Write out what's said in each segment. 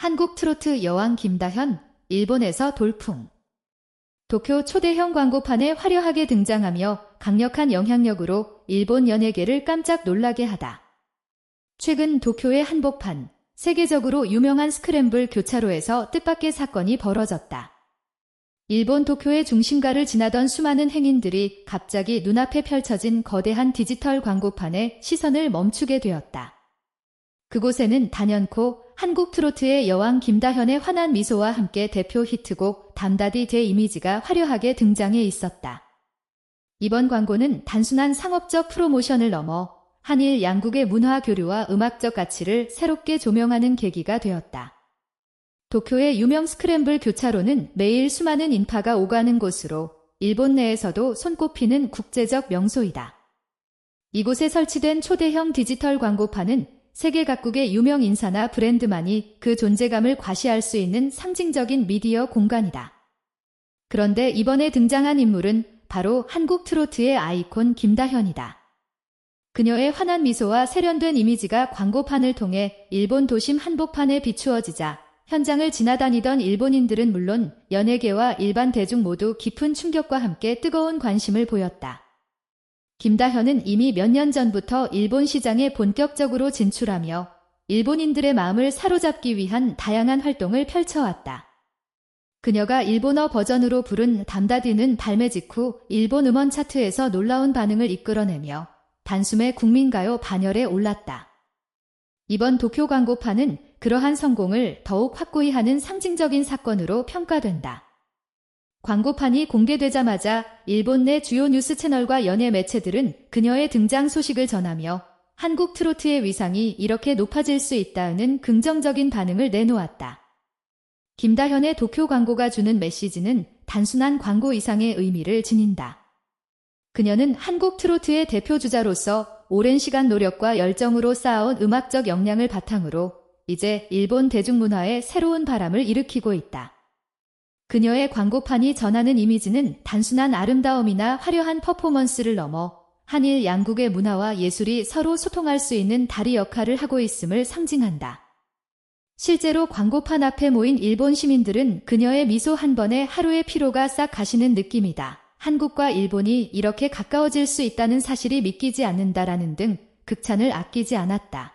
한국 트로트 여왕 김다현, 일본에서 돌풍. 도쿄 초대형 광고판에 화려하게 등장하며 강력한 영향력으로 일본 연예계를 깜짝 놀라게 하다. 최근 도쿄의 한복판, 세계적으로 유명한 스크램블 교차로에서 뜻밖의 사건이 벌어졌다. 일본 도쿄의 중심가를 지나던 수많은 행인들이 갑자기 눈앞에 펼쳐진 거대한 디지털 광고판에 시선을 멈추게 되었다. 그곳에는 단연코 한국 트로트의 여왕 김다현의 환한 미소와 함께 대표 히트곡 담다디 제 이미지가 화려하게 등장해 있었다. 이번 광고는 단순한 상업적 프로모션을 넘어 한일 양국의 문화 교류와 음악적 가치를 새롭게 조명하는 계기가 되었다. 도쿄의 유명 스크램블 교차로는 매일 수많은 인파가 오가는 곳으로 일본 내에서도 손꼽히는 국제적 명소이다. 이곳에 설치된 초대형 디지털 광고판은 세계 각국의 유명 인사나 브랜드만이 그 존재감을 과시할 수 있는 상징적인 미디어 공간이다. 그런데 이번에 등장한 인물은 바로 한국 트로트의 아이콘 김다현이다. 그녀의 환한 미소와 세련된 이미지가 광고판을 통해 일본 도심 한복판에 비추어지자 현장을 지나다니던 일본인들은 물론 연예계와 일반 대중 모두 깊은 충격과 함께 뜨거운 관심을 보였다. 김다현은 이미 몇 년 전부터 일본 시장에 본격적으로 진출하며 일본인들의 마음을 사로잡기 위한 다양한 활동을 펼쳐왔다. 그녀가 일본어 버전으로 부른 담다디는 발매 직후 일본 음원 차트에서 놀라운 반응을 이끌어내며 단숨에 국민가요 반열에 올랐다. 이번 도쿄 광고판은 그러한 성공을 더욱 확고히 하는 상징적인 사건으로 평가된다. 광고판이 공개되자마자 일본 내 주요 뉴스 채널과 연예 매체들은 그녀의 등장 소식을 전하며 한국 트로트의 위상이 이렇게 높아질 수 있다는 긍정적인 반응을 내놓았다. 김다현의 도쿄 광고가 주는 메시지는 단순한 광고 이상의 의미를 지닌다. 그녀는 한국 트로트의 대표주자로서 오랜 시간 노력과 열정으로 쌓아온 음악적 역량을 바탕으로 이제 일본 대중문화에 새로운 바람을 일으키고 있다. 그녀의 광고판이 전하는 이미지는 단순한 아름다움이나 화려한 퍼포먼스를 넘어 한일 양국의 문화와 예술이 서로 소통할 수 있는 다리 역할을 하고 있음을 상징한다. 실제로 광고판 앞에 모인 일본 시민들은 그녀의 미소 한 번에 하루의 피로가 싹 가시는 느낌이다. 한국과 일본이 이렇게 가까워질 수 있다는 사실이 믿기지 않는다라는 등 극찬을 아끼지 않았다.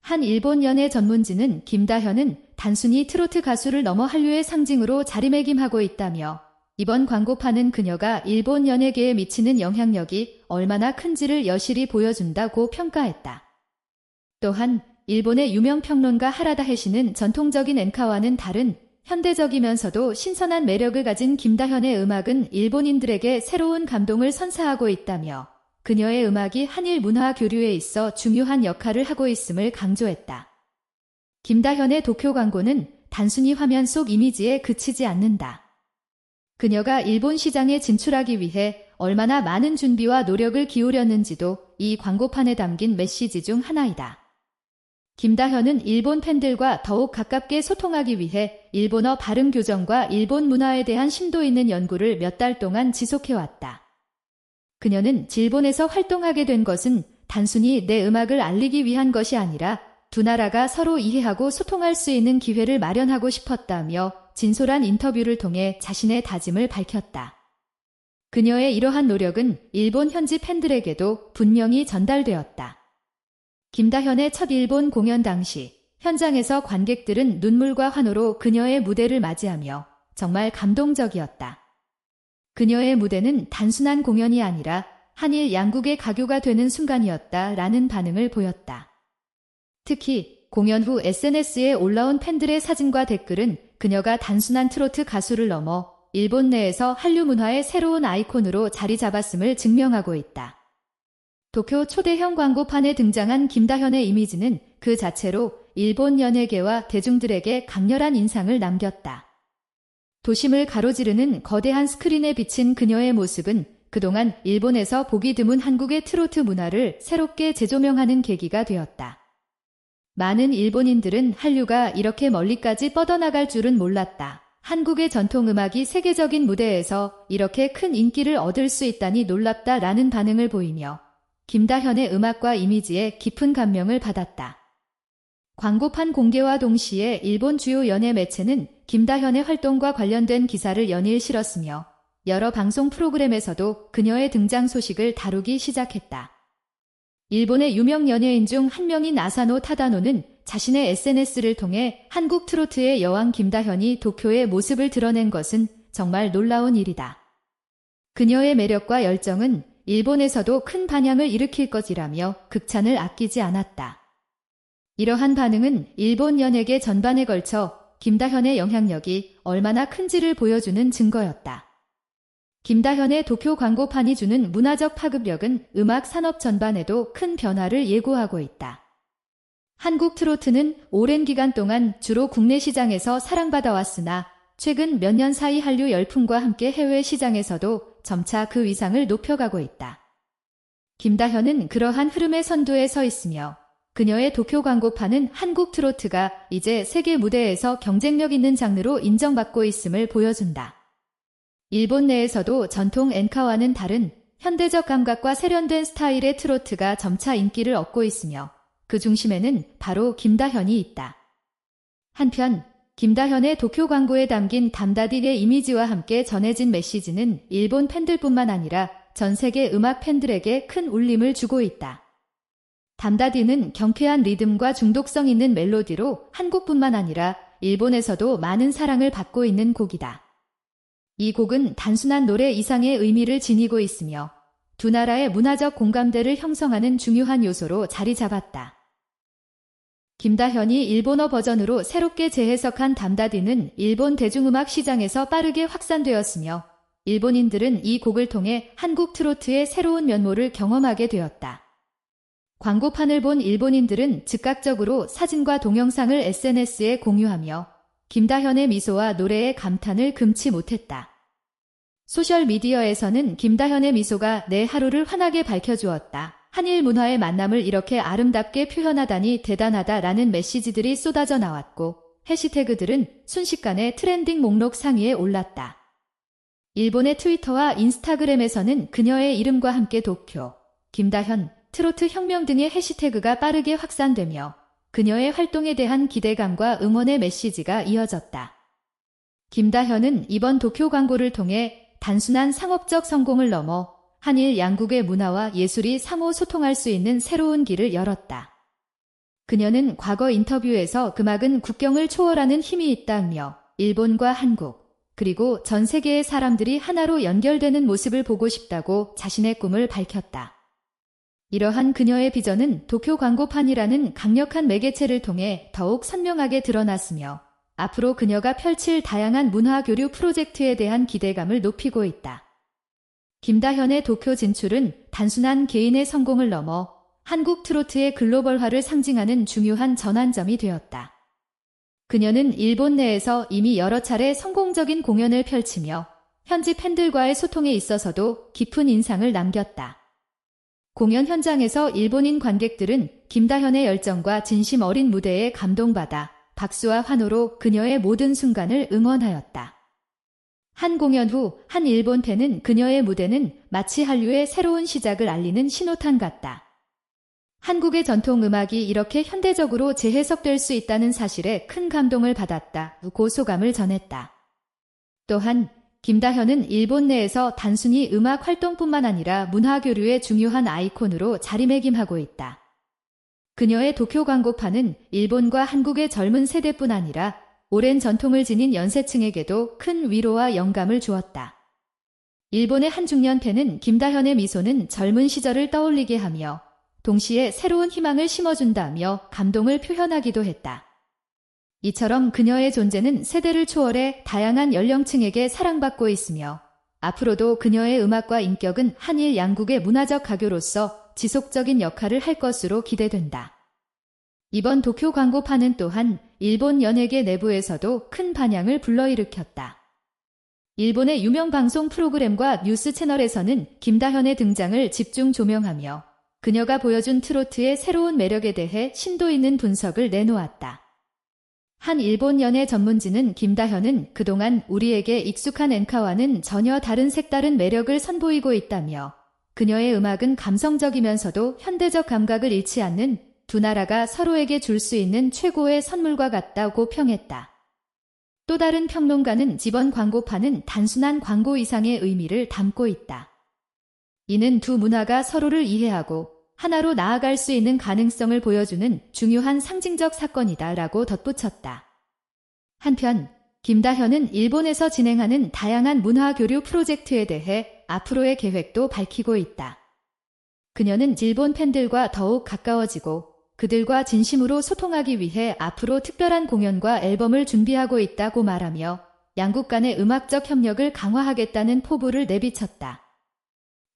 한 일본 연예 전문지는 김다현은 단순히 트로트 가수를 넘어 한류의 상징으로 자리매김하고 있다며 이번 광고판은 그녀가 일본 연예계에 미치는 영향력이 얼마나 큰지를 여실히 보여준다고 평가했다. 또한 일본의 유명 평론가 하라다 해시는 전통적인 엔카와는 다른 현대적이면서도 신선한 매력을 가진 김다현의 음악은 일본인들에게 새로운 감동을 선사하고 있다며 그녀의 음악이 한일 문화 교류에 있어 중요한 역할을 하고 있음을 강조했다. 김다현의 도쿄 광고는 단순히 화면 속 이미지에 그치지 않는다. 그녀가 일본 시장에 진출하기 위해 얼마나 많은 준비와 노력을 기울였는지도 이 광고판에 담긴 메시지 중 하나이다. 김다현은 일본 팬들과 더욱 가깝게 소통하기 위해 일본어 발음 교정과 일본 문화에 대한 심도 있는 연구를 몇 달 동안 지속해왔다. 그녀는 질본에서 활동하게 된 것은 단순히 내 음악을 알리기 위한 것이 아니라 두 나라가 서로 이해하고 소통할 수 있는 기회를 마련하고 싶었다며 진솔한 인터뷰를 통해 자신의 다짐을 밝혔다. 그녀의 이러한 노력은 일본 현지 팬들에게도 분명히 전달되었다. 김다현의 첫 일본 공연 당시 현장에서 관객들은 눈물과 환호로 그녀의 무대를 맞이하며 정말 감동적이었다. 그녀의 무대는 단순한 공연이 아니라 한일 양국의 가교가 되는 순간이었다라는 반응을 보였다. 특히 공연 후 SNS에 올라온 팬들의 사진과 댓글은 그녀가 단순한 트로트 가수를 넘어 일본 내에서 한류 문화의 새로운 아이콘으로 자리 잡았음을 증명하고 있다. 도쿄 초대형 광고판에 등장한 김다현의 이미지는 그 자체로 일본 연예계와 대중들에게 강렬한 인상을 남겼다. 도심을 가로지르는 거대한 스크린에 비친 그녀의 모습은 그동안 일본에서 보기 드문 한국의 트로트 문화를 새롭게 재조명하는 계기가 되었다. 많은 일본인들은 한류가 이렇게 멀리까지 뻗어나갈 줄은 몰랐다. 한국의 전통음악이 세계적인 무대에서 이렇게 큰 인기를 얻을 수 있다니 놀랍다 라는 반응을 보이며 김다현의 음악과 이미지에 깊은 감명을 받았다. 광고판 공개와 동시에 일본 주요 연예 매체는 김다현의 활동과 관련된 기사를 연일 실었으며 여러 방송 프로그램에서도 그녀의 등장 소식을 다루기 시작했다. 일본의 유명 연예인 중 한 명인 아사노 타다노는 자신의 SNS를 통해 한국 트로트의 여왕 김다현이 도쿄의 모습을 드러낸 것은 정말 놀라운 일이다. 그녀의 매력과 열정은 일본에서도 큰 반향을 일으킬 것이라며 극찬을 아끼지 않았다. 이러한 반응은 일본 연예계 전반에 걸쳐 김다현의 영향력이 얼마나 큰지를 보여주는 증거였다. 김다현의 도쿄 광고판이 주는 문화적 파급력은 음악 산업 전반에도 큰 변화를 예고하고 있다. 한국 트로트는 오랜 기간 동안 주로 국내 시장에서 사랑받아 왔으나 최근 몇 년 사이 한류 열풍과 함께 해외 시장에서도 점차 그 위상을 높여가고 있다. 김다현은 그러한 흐름의 선두에 서 있으며 그녀의 도쿄 광고판은 한국 트로트가 이제 세계 무대에서 경쟁력 있는 장르로 인정받고 있음을 보여준다. 일본 내에서도 전통 엔카와는 다른 현대적 감각과 세련된 스타일의 트로트가 점차 인기를 얻고 있으며 그 중심에는 바로 김다현이 있다. 한편 김다현의 도쿄 광고에 담긴 담다디의 이미지와 함께 전해진 메시지는 일본 팬들뿐만 아니라 전 세계 음악 팬들에게 큰 울림을 주고 있다. 담다디는 경쾌한 리듬과 중독성 있는 멜로디로 한국뿐만 아니라 일본에서도 많은 사랑을 받고 있는 곡이다. 이 곡은 단순한 노래 이상의 의미를 지니고 있으며 두 나라의 문화적 공감대를 형성하는 중요한 요소로 자리 잡았다. 김다현이 일본어 버전으로 새롭게 재해석한 담다디는 일본 대중음악 시장에서 빠르게 확산되었으며 일본인들은 이 곡을 통해 한국 트로트의 새로운 면모를 경험하게 되었다. 광고판을 본 일본인들은 즉각적으로 사진과 동영상을 SNS에 공유하며 김다현의 미소와 노래에 감탄을 금치 못했다. 소셜미디어에서는 김다현의 미소가 내 하루를 환하게 밝혀주었다. 한일 문화의 만남을 이렇게 아름답게 표현하다니 대단하다라는 메시지들이 쏟아져 나왔고 해시태그들은 순식간에 트렌딩 목록 상위에 올랐다. 일본의 트위터와 인스타그램에서는 그녀의 이름과 함께 도쿄, 김다현, 트로트 혁명 등의 해시태그가 빠르게 확산되며 그녀의 활동에 대한 기대감과 응원의 메시지가 이어졌다. 김다현은 이번 도쿄 광고를 통해 단순한 상업적 성공을 넘어 한일 양국의 문화와 예술이 상호 소통할 수 있는 새로운 길을 열었다. 그녀는 과거 인터뷰에서 음악은 국경을 초월하는 힘이 있다며 일본과 한국, 그리고 전 세계의 사람들이 하나로 연결되는 모습을 보고 싶다고 자신의 꿈을 밝혔다. 이러한 그녀의 비전은 도쿄 광고판이라는 강력한 매개체를 통해 더욱 선명하게 드러났으며 앞으로 그녀가 펼칠 다양한 문화 교류 프로젝트에 대한 기대감을 높이고 있다. 김다현의 도쿄 진출은 단순한 개인의 성공을 넘어 한국 트로트의 글로벌화를 상징하는 중요한 전환점이 되었다. 그녀는 일본 내에서 이미 여러 차례 성공적인 공연을 펼치며 현지 팬들과의 소통에 있어서도 깊은 인상을 남겼다. 공연 현장에서 일본인 관객들은 김다현의 열정과 진심 어린 무대에 감동받아 박수와 환호로 그녀의 모든 순간을 응원하였다. 한 공연 후 한 일본 팬은 그녀의 무대는 마치 한류의 새로운 시작을 알리는 신호탄 같다. 한국의 전통 음악이 이렇게 현대적으로 재해석될 수 있다는 사실에 큰 감동을 받았다. 고소감을 전했다. 또한 김다현은 일본 내에서 단순히 음악 활동뿐만 아니라 문화 교류의 중요한 아이콘으로 자리매김하고 있다. 그녀의 도쿄 광고판은 일본과 한국의 젊은 세대뿐 아니라 오랜 전통을 지닌 연세층에게도 큰 위로와 영감을 주었다. 일본의 한 중년팬은 김다현의 미소는 젊은 시절을 떠올리게 하며 동시에 새로운 희망을 심어준다며 감동을 표현하기도 했다. 이처럼 그녀의 존재는 세대를 초월해 다양한 연령층에게 사랑받고 있으며 앞으로도 그녀의 음악과 인격은 한일 양국의 문화적 가교로서 지속적인 역할을 할 것으로 기대된다. 이번 도쿄 광고판은 또한 일본 연예계 내부에서도 큰 반향을 불러일으켰다. 일본의 유명 방송 프로그램과 뉴스 채널에서는 김다현의 등장을 집중 조명하며 그녀가 보여준 트로트의 새로운 매력에 대해 심도 있는 분석을 내놓았다. 한 일본 연예 전문지는 김다현은 그동안 우리에게 익숙한 엔카와는 전혀 다른 색다른 매력을 선보이고 있다며 그녀의 음악은 감성적이면서도 현대적 감각을 잃지 않는 두 나라가 서로에게 줄 수 있는 최고의 선물과 같다고 평했다. 또 다른 평론가는 지번 광고판은 단순한 광고 이상의 의미를 담고 있다. 이는 두 문화가 서로를 이해하고 하나로 나아갈 수 있는 가능성을 보여주는 중요한 상징적 사건이다 라고 덧붙였다. 한편 김다현은 일본에서 진행하는 다양한 문화 교류 프로젝트에 대해 앞으로의 계획도 밝히고 있다. 그녀는 일본 팬들과 더욱 가까워지고 그들과 진심으로 소통하기 위해 앞으로 특별한 공연과 앨범을 준비하고 있다고 말하며 양국 간의 음악적 협력을 강화하겠다는 포부를 내비쳤다.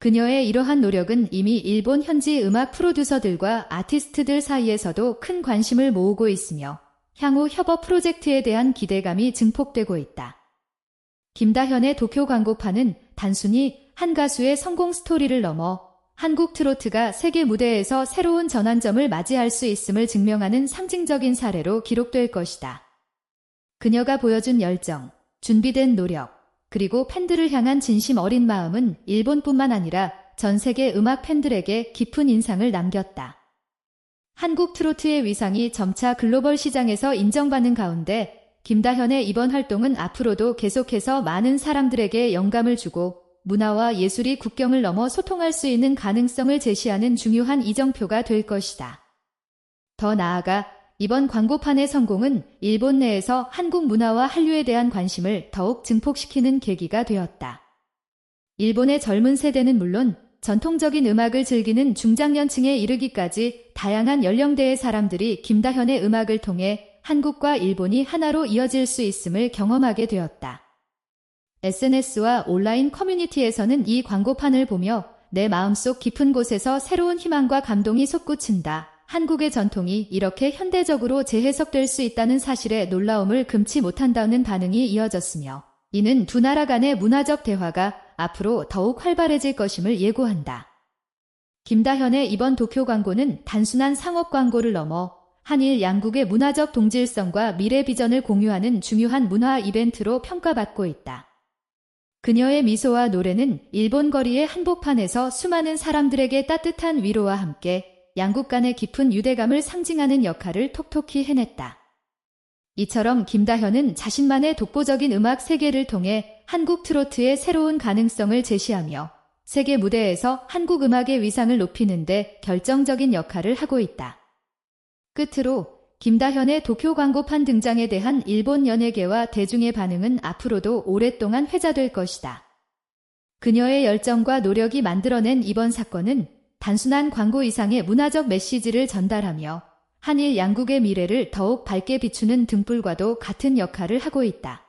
그녀의 이러한 노력은 이미 일본 현지 음악 프로듀서들과 아티스트들 사이에서도 큰 관심을 모으고 있으며 향후 협업 프로젝트에 대한 기대감이 증폭되고 있다. 김다현의 도쿄 광고판은 단순히 한 가수의 성공 스토리를 넘어 한국 트로트가 세계 무대에서 새로운 전환점을 맞이할 수 있음을 증명하는 상징적인 사례로 기록될 것이다. 그녀가 보여준 열정, 준비된 노력, 그리고 팬들을 향한 진심 어린 마음은 일본뿐만 아니라 전 세계 음악 팬들에게 깊은 인상을 남겼다. 한국 트로트의 위상이 점차 글로벌 시장에서 인정받는 가운데 김다현의 이번 활동은 앞으로도 계속해서 많은 사람들에게 영감을 주고 문화와 예술이 국경을 넘어 소통할 수 있는 가능성을 제시하는 중요한 이정표가 될 것이다. 더 나아가 이번 광고판의 성공은 일본 내에서 한국 문화와 한류에 대한 관심을 더욱 증폭시키는 계기가 되었다. 일본의 젊은 세대는 물론 전통적인 음악을 즐기는 중장년층에 이르기까지 다양한 연령대의 사람들이 김다현의 음악을 통해 한국과 일본이 하나로 이어질 수 있음을 경험하게 되었다. SNS와 온라인 커뮤니티에서는 이 광고판을 보며 내 마음속 깊은 곳에서 새로운 희망과 감동이 솟구친다. 한국의 전통이 이렇게 현대적으로 재해석될 수 있다는 사실에 놀라움을 금치 못한다는 반응이 이어졌으며 이는 두 나라 간의 문화적 대화가 앞으로 더욱 활발해질 것임을 예고한다. 김다현의 이번 도쿄 광고는 단순한 상업 광고를 넘어 한일 양국의 문화적 동질성과 미래 비전을 공유하는 중요한 문화 이벤트로 평가받고 있다. 그녀의 미소와 노래는 일본 거리의 한복판에서 수많은 사람들에게 따뜻한 위로와 함께 양국 간의 깊은 유대감을 상징하는 역할을 톡톡히 해냈다. 이처럼 김다현은 자신만의 독보적인 음악 세계를 통해 한국 트로트의 새로운 가능성을 제시하며 세계 무대에서 한국 음악의 위상을 높이는데 결정적인 역할을 하고 있다. 끝으로 김다현의 도쿄 광고판 등장에 대한 일본 연예계와 대중의 반응은 앞으로도 오랫동안 회자될 것이다. 그녀의 열정과 노력이 만들어낸 이번 사건은 단순한 광고 이상의 문화적 메시지를 전달하며 한일 양국의 미래를 더욱 밝게 비추는 등불과도 같은 역할을 하고 있다.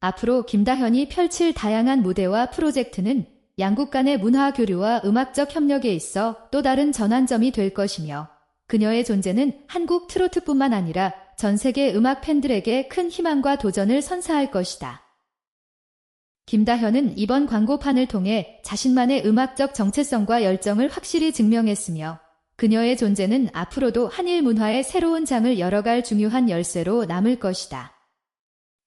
앞으로 김다현이 펼칠 다양한 무대와 프로젝트는 양국 간의 문화 교류와 음악적 협력에 있어 또 다른 전환점이 될 것이며 그녀의 존재는 한국 트로트뿐만 아니라 전 세계 음악 팬들에게 큰 희망과 도전을 선사할 것이다. 김다현은 이번 광고판을 통해 자신만의 음악적 정체성과 열정을 확실히 증명했으며 그녀의 존재는 앞으로도 한일 문화의 새로운 장을 열어갈 중요한 열쇠로 남을 것이다.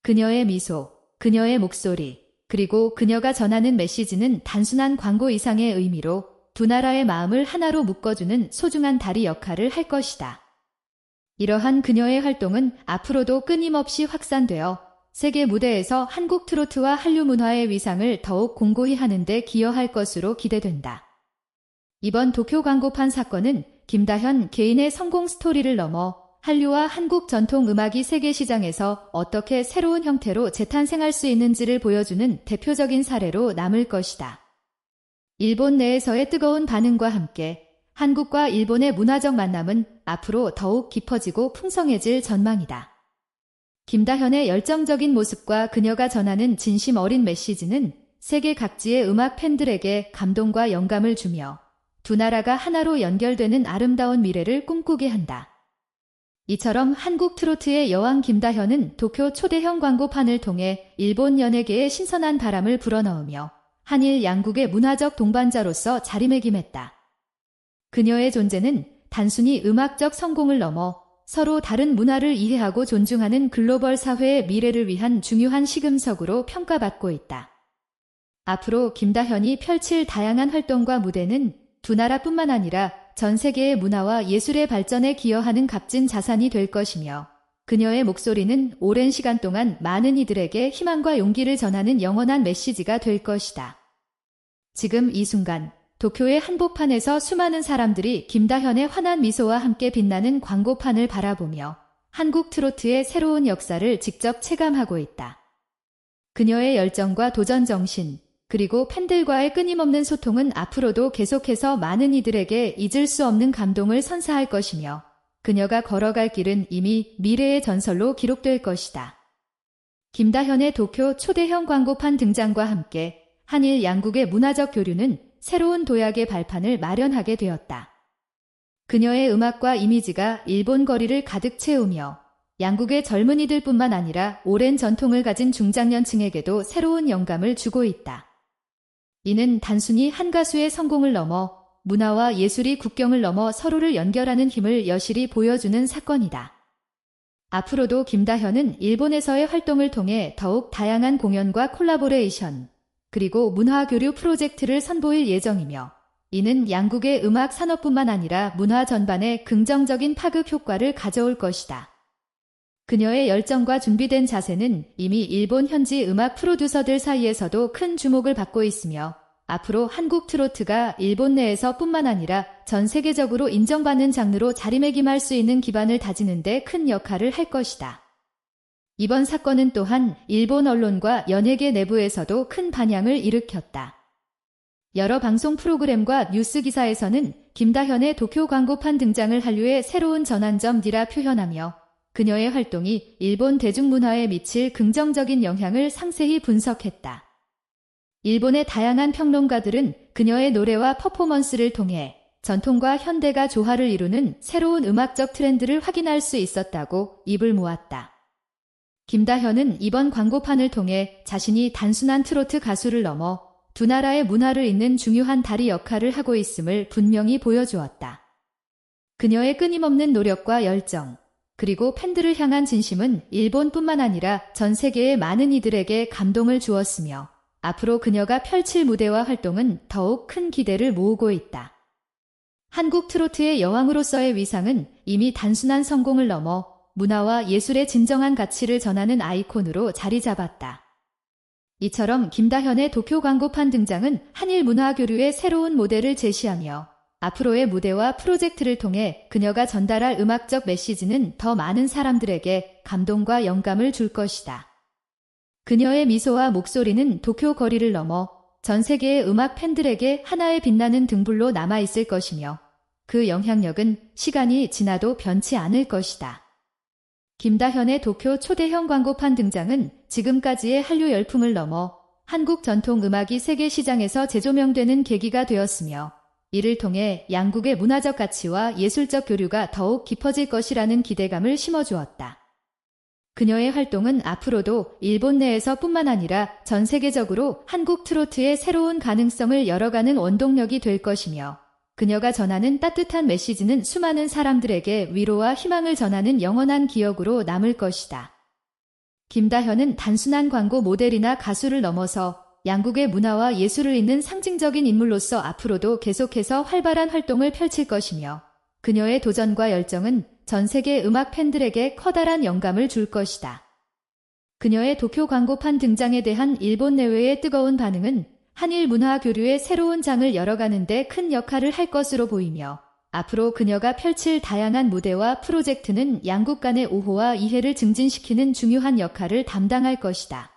그녀의 미소, 그녀의 목소리, 그리고 그녀가 전하는 메시지는 단순한 광고 이상의 의미로 두 나라의 마음을 하나로 묶어주는 소중한 다리 역할을 할 것이다. 이러한 그녀의 활동은 앞으로도 끊임없이 확산되어 세계 무대에서 한국 트로트와 한류 문화의 위상을 더욱 공고히 하는데 기여할 것으로 기대된다. 이번 도쿄 광고판 사건은 김다현 개인의 성공 스토리를 넘어 한류와 한국 전통 음악이 세계 시장에서 어떻게 새로운 형태로 재탄생할 수 있는지를 보여주는 대표적인 사례로 남을 것이다. 일본 내에서의 뜨거운 반응과 함께 한국과 일본의 문화적 만남은 앞으로 더욱 깊어지고 풍성해질 전망이다. 김다현의 열정적인 모습과 그녀가 전하는 진심 어린 메시지는 세계 각지의 음악 팬들에게 감동과 영감을 주며 두 나라가 하나로 연결되는 아름다운 미래를 꿈꾸게 한다. 이처럼 한국 트로트의 여왕 김다현은 도쿄 초대형 광고판을 통해 일본 연예계에 신선한 바람을 불어넣으며 한일 양국의 문화적 동반자로서 자리매김했다. 그녀의 존재는 단순히 음악적 성공을 넘어 서로 다른 문화를 이해하고 존중하는 글로벌 사회의 미래를 위한 중요한 시금석으로 평가받고 있다. 앞으로 김다현이 펼칠 다양한 활동과 무대는 두 나라뿐만 아니라 전 세계의 문화와 예술의 발전에 기여하는 값진 자산이 될 것이며 그녀의 목소리는 오랜 시간 동안 많은 이들에게 희망과 용기를 전하는 영원한 메시지가 될 것이다. 지금 이 순간 도쿄의 한복판에서 수많은 사람들이 김다현의 환한 미소와 함께 빛나는 광고판을 바라보며 한국 트로트의 새로운 역사를 직접 체감하고 있다. 그녀의 열정과 도전 정신, 그리고 팬들과의 끊임없는 소통은 앞으로도 계속해서 많은 이들에게 잊을 수 없는 감동을 선사할 것이며 그녀가 걸어갈 길은 이미 미래의 전설로 기록될 것이다. 김다현의 도쿄 초대형 광고판 등장과 함께 한일 양국의 문화적 교류는 새로운 도약의 발판을 마련하게 되었다. 그녀의 음악과 이미지가 일본 거리를 가득 채우며 양국의 젊은이들 뿐만 아니라 오랜 전통을 가진 중장년층에게도 새로운 영감을 주고 있다. 이는 단순히 한 가수의 성공을 넘어 문화와 예술이 국경을 넘어 서로를 연결하는 힘을 여실히 보여주는 사건이다. 앞으로도 김다현은 일본에서의 활동을 통해 더욱 다양한 공연과 콜라보레이션, 그리고 문화 교류 프로젝트를 선보일 예정이며 이는 양국의 음악 산업뿐만 아니라 문화 전반에 긍정적인 파급 효과를 가져올 것이다. 그녀의 열정과 준비된 자세는 이미 일본 현지 음악 프로듀서들 사이에서도 큰 주목을 받고 있으며 앞으로 한국 트로트가 일본 내에서 뿐만 아니라 전 세계적으로 인정받는 장르로 자리매김할 수 있는 기반을 다지는데 큰 역할을 할 것이다. 이번 사건은 또한 일본 언론과 연예계 내부에서도 큰 반향을 일으켰다. 여러 방송 프로그램과 뉴스 기사에서는 김다현의 도쿄 광고판 등장을 한류의 새로운 전환점이라 표현하며 그녀의 활동이 일본 대중문화에 미칠 긍정적인 영향을 상세히 분석했다. 일본의 다양한 평론가들은 그녀의 노래와 퍼포먼스를 통해 전통과 현대가 조화를 이루는 새로운 음악적 트렌드를 확인할 수 있었다고 입을 모았다. 김다현은 이번 광고판을 통해 자신이 단순한 트로트 가수를 넘어 두 나라의 문화를 잇는 중요한 다리 역할을 하고 있음을 분명히 보여주었다. 그녀의 끊임없는 노력과 열정, 그리고 팬들을 향한 진심은 일본뿐만 아니라 전 세계의 많은 이들에게 감동을 주었으며 앞으로 그녀가 펼칠 무대와 활동은 더욱 큰 기대를 모으고 있다. 한국 트로트의 여왕으로서의 위상은 이미 단순한 성공을 넘어 문화와 예술의 진정한 가치를 전하는 아이콘으로 자리 잡았다. 이처럼 김다현의 도쿄 광고판 등장은 한일 문화 교류의 새로운 모델을 제시하며 앞으로의 무대와 프로젝트를 통해 그녀가 전달할 음악적 메시지는 더 많은 사람들에게 감동과 영감을 줄 것이다. 그녀의 미소와 목소리는 도쿄 거리를 넘어 전 세계의 음악 팬들에게 하나의 빛나는 등불로 남아있을 것이며 그 영향력은 시간이 지나도 변치 않을 것이다. 김다현의 도쿄 초대형 광고판 등장은 지금까지의 한류 열풍을 넘어 한국 전통 음악이 세계 시장에서 재조명되는 계기가 되었으며 이를 통해 양국의 문화적 가치와 예술적 교류가 더욱 깊어질 것이라는 기대감을 심어주었다. 그녀의 활동은 앞으로도 일본 내에서 뿐만 아니라 전 세계적으로 한국 트로트의 새로운 가능성을 열어가는 원동력이 될 것이며 그녀가 전하는 따뜻한 메시지는 수많은 사람들에게 위로와 희망을 전하는 영원한 기억으로 남을 것이다. 김다현은 단순한 광고 모델이나 가수를 넘어서 양국의 문화와 예술을 잇는 상징적인 인물로서 앞으로도 계속해서 활발한 활동을 펼칠 것이며 그녀의 도전과 열정은 전 세계 음악 팬들에게 커다란 영감을 줄 것이다. 그녀의 도쿄 광고판 등장에 대한 일본 내외의 뜨거운 반응은 한일 문화 교류의 새로운 장을 열어가는데 큰 역할을 할 것으로 보이며 앞으로 그녀가 펼칠 다양한 무대와 프로젝트는 양국 간의 오호와 이해를 증진시키는 중요한 역할을 담당할 것이다.